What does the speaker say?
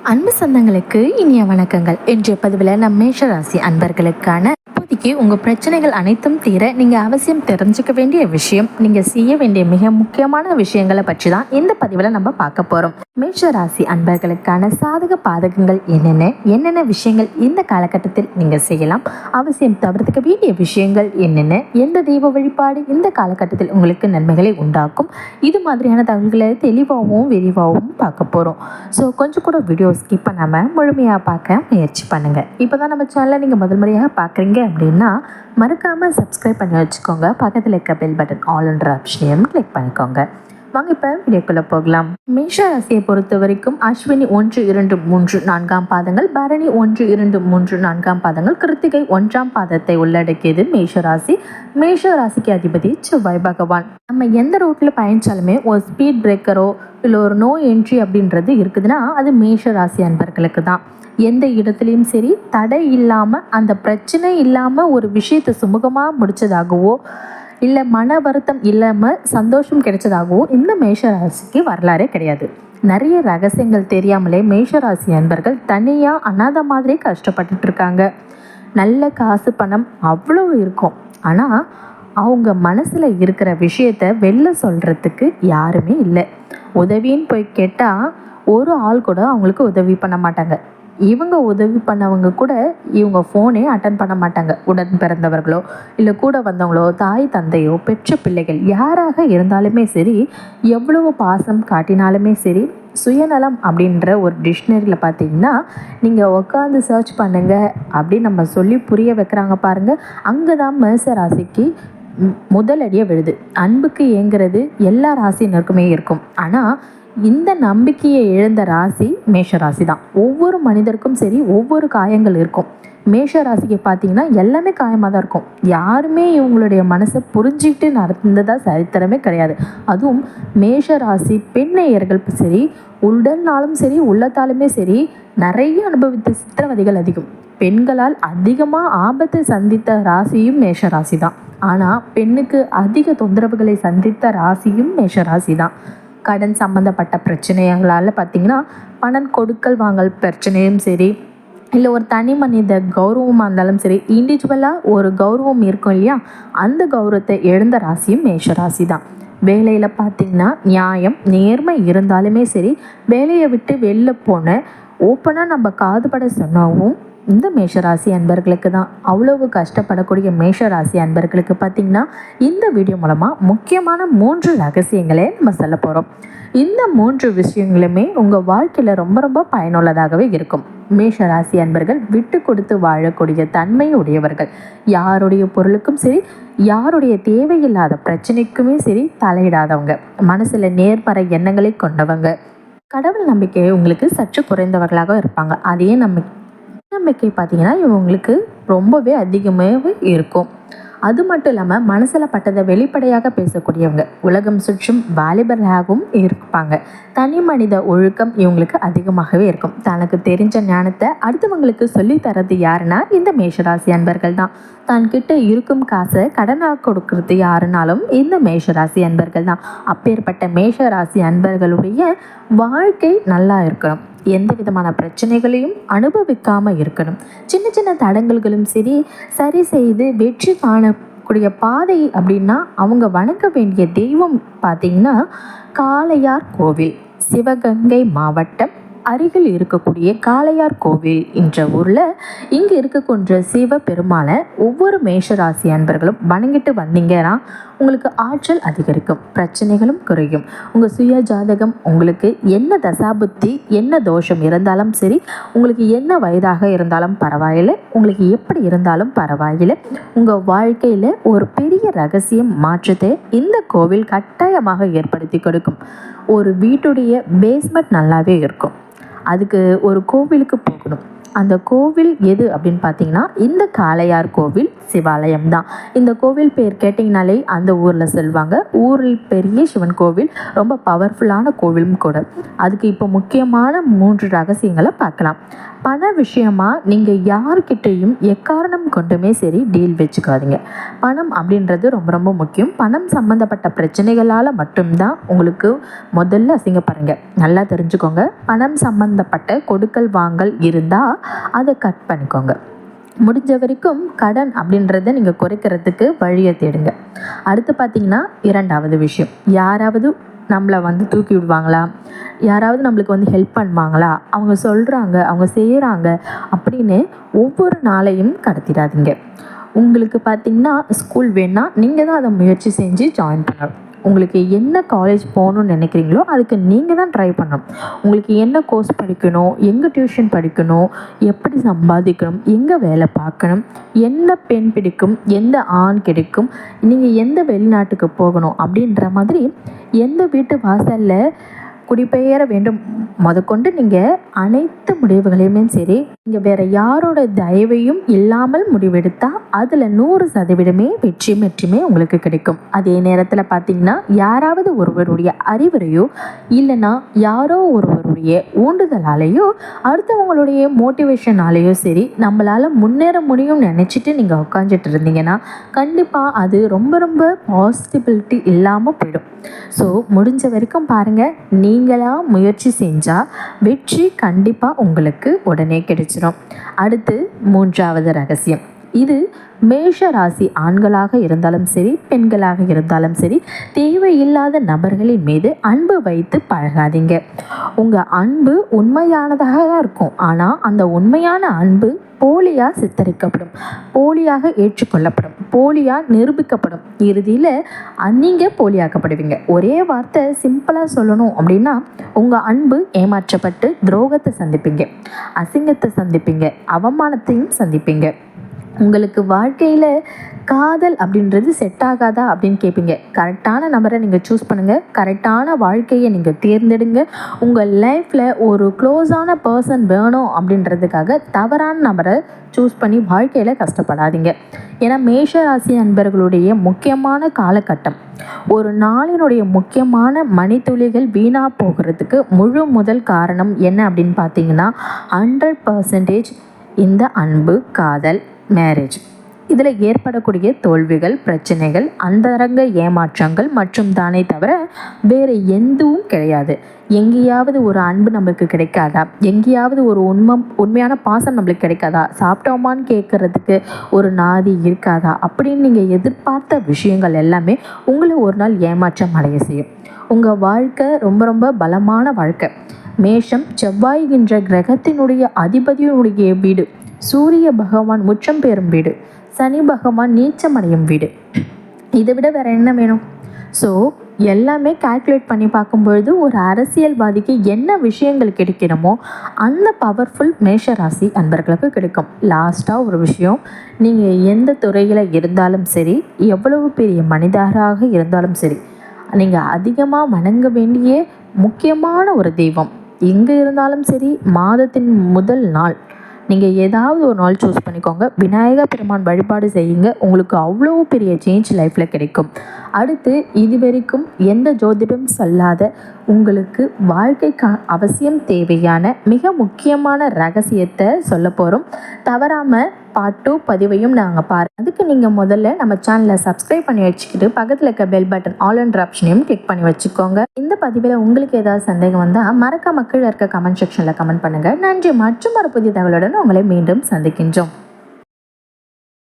அன்பு சொந்தங்களுக்கு இனிய வணக்கங்கள். இன்றைய பதிவில் நம் மேஷராசி அன்பர்களுக்கான இப்போதைக்கு உங்கள் பிரச்சனைகள் அனைத்தும் தீர நீங்கள் அவசியம் தெரிஞ்சுக்க வேண்டிய விஷயம் நீங்கள் செய்ய வேண்டிய மிக முக்கியமான விஷயங்களை பற்றி தான் இந்த பதிவில் நம்ம பார்க்க போகிறோம் மேஷராசி அன்பர்களுக்கான சாதக பாதகங்கள் என்னென்ன என்னென்ன விஷயங்கள் இந்த காலகட்டத்தில் நீங்கள் செய்யலாம் அவசியம் தவிர்த்துக்க வேண்டிய விஷயங்கள் என்னென்ன எந்த தெய்வ வழிபாடு இந்த காலகட்டத்தில் உங்களுக்கு நன்மைகளை உண்டாக்கும் இது மாதிரியான தகவல்களை தெளிவாகவும் விரிவாகவும் பார்க்க போகிறோம் ஸோ கொஞ்சம் கூட வீடியோ ஸ்கிப் பண்ணாமல் முழுமையாக பார்க்க முயற்சி பண்ணுங்கள் இப்போ தான் நம்ம சேனலை நீங்கள் முதல் முறையாக பார்க்குறீங்க அப்படின்னா மறக்காமல் சப்ஸ்கிரைப் பண்ணி வச்சுக்கோங்க. பக்கத்தில் இருக்க பெல் பட்டன் ஆல்ன்ற ஆப்ஷனையும் கிளிக் பண்ணிக்கோங்க. வாங்க இப்போ வீடியோக்குள்ளே போகலாம். மேஷ ராசியை பொறுத்த வரைக்கும் அஸ்வினி ஒன்று இரண்டு மூன்று நான்காம் பாதங்கள் பரணி ஒன்று இரண்டு மூன்று நான்காம் பாதங்கள் கிருத்திகை ஒன்றாம் பாதத்தை உள்ளடக்கியது மேஷ ராசி. மேஷ ராசிக்கு அதிபதி செவ்வாய் பகவான். நம்ம எந்த ரோட்டில் பயணிச்சாலுமே ஒரு ஸ்பீட் பிரேக்கரோ இல்லை ஒரு நோ என்ட்ரி அப்படின்றது இருக்குதுன்னா அது மேஷ ராசி அன்பர்களுக்கு தான் எந்த இடத்துலையும் சரி தடை இல்லாமல் அந்த பிரச்சனை இல்லாமல் ஒரு விஷயத்தை சுமூகமாக முடிச்சதாகவோ இல்லை மன வருத்தம் இல்லாமல் சந்தோஷம் கிடைச்சதாகவோ இந்த மேஷராசிக்கு வரலாறே கிடையாது. நிறைய ரகசியங்கள் தெரியாமலே மேஷராசி அன்பர்கள் தனியாக அனாத மாதிரி கஷ்டப்பட்டுட்டு இருக்காங்க. நல்ல காசு பணம் அவ்வளோ இருக்கும். ஆனால் அவங்க மனசில் இருக்கிற விஷயத்த வெளில சொல்கிறதுக்கு யாருமே இல்லை. உதவின்னு போய் கேட்டால் ஒரு ஆள் கூட அவங்களுக்கு உதவி பண்ண மாட்டாங்க. இவங்க உதவி பண்ணவங்க கூட இவங்க ஃபோனே அட்டன் பண்ண மாட்டாங்க. உடன் பிறந்தவர்களோ இல்லை கூட வந்தவங்களோ தாய் தந்தையோ பெற்ற பிள்ளைகள் யாராக இருந்தாலுமே சரி எவ்வளவு பாசம் காட்டினாலுமே சரி சுயநலம் அப்படின்ற ஒரு டிக்ஷனரியில் பார்த்தீங்கன்னா நீங்கள் உட்காந்து சர்ச் பண்ணுங்க அப்படின்னு நம்ம சொல்லி புரிய வைக்கிறாங்க பாருங்கள் அங்கே தான் மேச ராசிக்கு முதலடியாக விழுது. அன்புக்கு ஏங்குறது எல்லா ராசினருக்குமே இருக்கும். ஆனால் இந்த நம்பிக்கையை இழந்த ராசி மேஷ ராசி தான். ஒவ்வொரு மனிதருக்கும் சரி ஒவ்வொரு காயங்கள் இருக்கும். மேஷ ராசிக்கு பார்த்தீங்கன்னா எல்லாமே காயமாக தான் இருக்கும். யாருமே இவங்களுடைய மனசை புரிஞ்சுக்கிட்டு நடந்ததாக சரித்திரமே கிடையாது. அதுவும் மேஷ ராசி பெண்ணையர்கள் சரி உடல்னாலும் சரி உள்ளத்தாலுமே சரி நிறைய அனுபவித்த சித்திரவதைகள் அதிகம். பெண்களால் அதிகமாக ஆபத்தை சந்தித்த ராசியும் மேஷ ராசி தான். ஆனால் பெண்ணுக்கு அதிக தொந்தரவுகளை சந்தித்த ராசியும் மேஷ ராசி தான். கடன் சம்மந்தப்பட்ட பிரச்சனைகளால் பார்த்தீங்கன்னா பணம் கொடுக்கல் வாங்கல் பிரச்சனையும் சரி இல்லை ஒரு தனி மனித கௌரவமாக இருந்தாலும் சரி இண்டிவிஜுவலாக ஒரு கௌரவம் இருக்கும் இல்லையா? அந்த கௌரவத்தை எழுந்த ராசியும் மேஷ ராசி தான். வேலையில் பார்த்தீங்கன்னா நியாயம் நேர்மை இருந்தாலுமே சரி வேலையை விட்டு வெளில போன ஓப்பனாக நம்ம காதுபட சொன்னாவும் இந்த மேஷராசி அன்பர்களுக்கு தான் அவ்வளவு கஷ்டப்படக்கூடிய மேஷராசி அன்பர்களுக்கு பார்த்திங்கன்னா இந்த வீடியோ மூலமாக முக்கியமான மூன்று ரகசியங்களே நம்ம சொல்ல போகிறோம் இந்த மூன்று விஷயங்களுமே உங்கள் வாழ்க்கையில் ரொம்ப ரொம்ப பயனுள்ளதாகவே இருக்கும். மேஷராசி அன்பர்கள் விட்டு கொடுத்து வாழக்கூடிய தன்மை உடையவர்கள். யாருடைய பொருளுக்கும் சரி யாருடைய தேவையில்லாத பிரச்சனைக்குமே சரி தலையிடாதவங்க. மனசில் நேர்மறை எண்ணங்களை கொண்டவங்க. கடவுள் நம்பிக்கை உங்களுக்கு சற்று குறைந்தவர்களாக இருப்பாங்க. அதையே நம்ம நம்பிக்கை பார்த்தீங்கன்னா இவங்களுக்கு ரொம்பவே அதிகமாகவே இருக்கும். அது மட்டும் இல்லாமல் மனசில் பட்டதை வெளிப்படையாக பேசக்கூடியவங்க உலகம் சுற்றும் வாலிபர்களாகவும் இருப்பாங்க. தனி மனித ஒழுக்கம் இவங்களுக்கு அதிகமாகவே இருக்கும். தனக்கு தெரிஞ்ச ஞானத்தை அடுத்தவங்களுக்கு சொல்லித்தரது யாருன்னா இந்த மேஷராசி அன்பர்கள் தான். தான் கிட்ட இருக்கும் காசை கடனாக கொடுக்கறது யாருனாலும் இந்த மேஷராசி அன்பர்கள் தான். அப்பேற்பட்ட மேஷராசி அன்பர்களுடைய வாழ்க்கை நல்லா இருக்கணும். எந்த விதமான பிரச்சனைகளையும் அனுபவிக்காமல் இருக்கணும். சின்ன சின்ன தடங்கல்களும் சரி சரி செய்து வெற்றி காணக்கூடிய பாதை அப்படின்னா அவங்க வணங்க வேண்டிய தெய்வம் பார்த்தீங்கன்னா காளையார் கோவில் சிவகங்கை மாவட்டம் அருகில் இருக்கக்கூடிய காளையார் கோவில் என்ற ஊரில் இங்கே இருக்கக்கூடிய சிவ பெருமாளை ஒவ்வொரு மேஷராசி அன்பர்களும் வணங்கிட்டு வந்தீங்கன்னா உங்களுக்கு ஆற்றல் அதிகரிக்கும் பிரச்சனைகளும் குறையும். உங்கள் சுய ஜாதகம் உங்களுக்கு என்ன தசாபுத்தி என்ன தோஷம் இருந்தாலும் சரி உங்களுக்கு என்ன வயதாக இருந்தாலும் பரவாயில்லை உங்களுக்கு எப்படி இருந்தாலும் பரவாயில்லை. உங்கள் வாழ்க்கையில் ஒரு பெரிய ரகசியம் மாற்றத்தை இந்த கோவில் கட்டாயமாக ஏற்படுத்தி கொடுக்கும். ஒரு வீட்டுடைய பேஸ்மெண்ட் நல்லாவே இருக்கும். அதுக்கு ஒரு கோவிலுக்கு போகணும். அந்த கோவில் எது அப்படின்னு பார்த்தீங்கன்னா இந்த காளையார் கோவில் சிவாலயம் தான் இந்த கோவில் பேர் கேட்டிங்கனாலே அந்த ஊரில் சொல்லுவாங்க. ஊரில் பெரிய சிவன் கோவில் ரொம்ப பவர்ஃபுல்லான கோவிலும் கூட. அதுக்கு இப்போ முக்கியமான மூன்று ரகசியங்களை பார்க்கலாம். பண விஷயமா நீங்கள் யார்கிட்டையும் எக்காரணம் கொண்டுமே சரி டீல் வச்சுக்காதீங்க. பணம் அப்படின்றது ரொம்ப ரொம்ப முக்கியம். பணம் சம்மந்தப்பட்ட பிரச்சனைகளால் மட்டும்தான் உங்களுக்கு முதல்ல அசிங்கப்படுங்க. நல்லா தெரிஞ்சுக்கோங்க. பணம் சம்மந்தப்பட்ட கொடுக்கல் வாங்கல் இருந்தால் அதை கட் பண்ணிக்கோங்க. முடிஞ்ச வரைக்கும் கடன் அப்படின்றத நீங்கள் குறைக்கிறதுக்கு வழியை தேடுங்க. அடுத்து பார்த்தீங்கன்னா இரண்டாவது விஷயம். யாராவது நம்மளை வந்து தூக்கி விடுவாங்களா? யாராவது நம்மளுக்கு வந்து ஹெல்ப் பண்ணுவாங்களா? அவங்க சொல்கிறாங்க அவங்க செய்கிறாங்க அப்படின்னு ஒவ்வொரு நாளையும் கடத்திடாதீங்க. உங்களுக்கு பார்த்தீங்கன்னா ஸ்கூல் வேணால் நீங்கள் தான் அதை முயற்சி செஞ்சு ஜாயின் பண்ணணும். உங்களுக்கு என்ன காலேஜ் போகணும்னு நினைக்கிறீங்களோ அதுக்கு நீங்கள் தான் ட்ரை பண்ணணும். உங்களுக்கு என்ன கோர்ஸ் படிக்கணும் எங்கே டியூஷன் படிக்கணும் எப்படி சம்பாதிக்கணும் எங்கே வேலை பார்க்கணும் எந்த பெண் பிடிக்கும் எந்த ஆண் கிடைக்கும் நீங்கள் எந்த வெளிநாட்டுக்கு போகணும் அப்படின்ற மாதிரி எந்த வீட்டு வாசலில் குடிபெயர வேண்டும். முதற்கொண்டு நீங்கள் அனைத்து முடிவுகளையுமே சரி நீங்கள் வேற யாரோட தயவையும் இல்லாமல் முடிவெடுத்தால் அதில் நூறு சதவீதமே வெற்றி வெற்றியுமே உங்களுக்கு கிடைக்கும். அதே நேரத்தில் பார்த்தீங்கன்னா யாராவது ஒருவருடைய அறிவுரையோ இல்லைன்னா யாரோ ஒருவருடைய ஊண்டுதலாலேயோ அடுத்தவங்களுடைய மோட்டிவேஷனாலேயோ சரி நம்மளால் முன்னேற முடியும்னு நினச்சிட்டு நீங்கள் உட்காந்துட்டு இருந்தீங்கன்னா கண்டிப்பாக அது ரொம்ப ரொம்ப பாசிட்டிபிலிட்டி இல்லாமல் போயிடும். ஸோ முடிஞ்ச வரைக்கும் பாருங்கள் நீங்களாக முயற்சி செஞ்சால் வெற்றி கண்டிப்பாக உங்களுக்கு உடனே கிடைச்சிரும். அடுத்து மூன்றாவது ரகசியம். இது மேஷ ராசி ஆண்களாக இருந்தாலும் சரி பெண்களாக இருந்தாலும் சரி தேவையில்லாத நபர்களின் மீது அன்பு வைத்து பழகாதீங்க. உங்கள் அன்பு உண்மையானதாக தான் இருக்கும். ஆனால் அந்த உண்மையான அன்பு போலியாக சித்தரிக்கப்படும். போலியாக ஏற்றுக்கொள்ளப்படும். போலியாக நிரூபிக்கப்படும். இறுதியில் நீங்கள் போலியாக்கப்படுவீங்க. ஒரே வார்த்தை சிம்பிளாக சொல்லணும் அப்படின்னா உங்கள் அன்பு ஏமாற்றப்பட்டு துரோகத்தை சந்திப்பீங்க. அசிங்கத்தை சந்திப்பீங்க. அவமானத்தையும் சந்திப்பீங்க. உங்களுக்கு வாழ்க்கையில் காதல் அப்படின்றது செட் ஆகாதா அப்படின்னு கேட்பீங்க கரெக்டான நபரை நீங்கள் சூஸ் பண்ணுங்கள் கரெக்டான வாழ்க்கையை நீங்கள் தேர்ந்தெடுங்க. உங்கள் லைஃப்பில் ஒரு க்ளோஸான பர்சன் வேணும் அப்படின்றதுக்காக தவறான நபரை சூஸ் பண்ணி வாழ்க்கையில் கஷ்டப்படாதீங்க. ஏன்னா மேஷ ராசி அன்பர்களுடைய முக்கியமான காலகட்டம். ஒரு நாளினுடைய முக்கியமான மணித்துளிகள் வீணாக போகிறதுக்கு முழு முதல் காரணம் என்ன அப்படின்னு பார்த்தீங்கன்னா ஹண்ட்ரட் பர்சன்டேஜ் இந்த அன்பு காதல். மேரேஜ் இதில் ஏற்படக்கூடிய தோல்விகள் பிரச்சனைகள் அந்தரங்க ஏமாற்றங்கள் மற்றும் தானே தவிர வேறு எதுவும் கிடையாது. எங்கேயாவது ஒரு அன்பு நம்மளுக்கு கிடைக்காதா? எங்கேயாவது ஒரு உண்மை உண்மையான பாசம் நம்மளுக்கு கிடைக்காதா? சாப்பிட்டோமான்னு கேட்குறதுக்கு ஒரு நாதி இருக்காதா? அப்படின்னு நீங்கள் எதிர்பார்த்த விஷயங்கள் எல்லாமே உங்களை ஒரு நாள் ஏமாற்றம் அடைய செய்யும். உங்கள் வாழ்க்கை ரொம்ப ரொம்ப பலமான வாழ்க்கை. மேஷம் செவ்வாய்கின்ற கிரகத்தினுடைய அதிபதியினுடைய வீடு. சூரிய பகவான் உச்சம் பெறும் வீடு சனி பகவான் நீச்சமடையும் வீடு. இதை விட வேற என்ன வேணும்? ஸோ எல்லாமே கால்குலேட் பண்ணி பார்க்கும்பொழுது ஒரு அரசியல்வாதிக்கு என்ன விஷயங்கள் கிடைக்கணுமோ அந்த பவர்ஃபுல் மேஷ ராசி அன்பர்களுக்கு கிடைக்கும். லாஸ்ட்டாக ஒரு விஷயம் நீங்கள் எந்த துறையில் இருந்தாலும் சரி எவ்வளவு பெரிய மனிதராக இருந்தாலும் சரி நீங்கள் அதிகமாக வணங்க வேண்டிய முக்கியமான ஒரு தெய்வம். எங்கே இருந்தாலும் சரி மாதத்தின் முதல் நாள் நீங்கள் ஏதாவது ஒரு நாள் சூஸ் பண்ணிக்கோங்க. விநாயகர் பெருமான் வழிபாடு செய்யுங்க. உங்களுக்கு அவ்வளோ பெரிய சேஞ்ச் லைஃப்பில் கிடைக்கும். அடுத்து இது வரைக்கும் எந்த ஜோதிடம் சொல்லாத உங்களுக்கு வாழ்க்கைக்கு அவசியம் தேவையான மிக முக்கியமான ரகசியத்தை சொல்ல போகிறோம் தவறாமல் பார்ட் டூ பதிவையும் நாங்கள் பாரு அதுக்கு நீங்கள் முதல்ல நம்ம சேனலை சப்ஸ்கிரைப் பண்ணி வச்சுக்கிட்டு பக்கத்தில் இருக்க பெல் பட்டன் ஆல் அண்ட் ஆப்ஷனையும் கிளிக் பண்ணி வச்சுக்கோங்க. இந்த பதிவில் உங்களுக்கு ஏதாவது சந்தேகம் வந்தால் மறக்காம கீழே இருக்க கமெண்ட் செக்ஷனில் கமெண்ட் பண்ணுங்கள் நன்றி மற்றும் ஒரு புதிய தகவலுடன் உங்களை மீண்டும் சந்திக்கின்றோம்.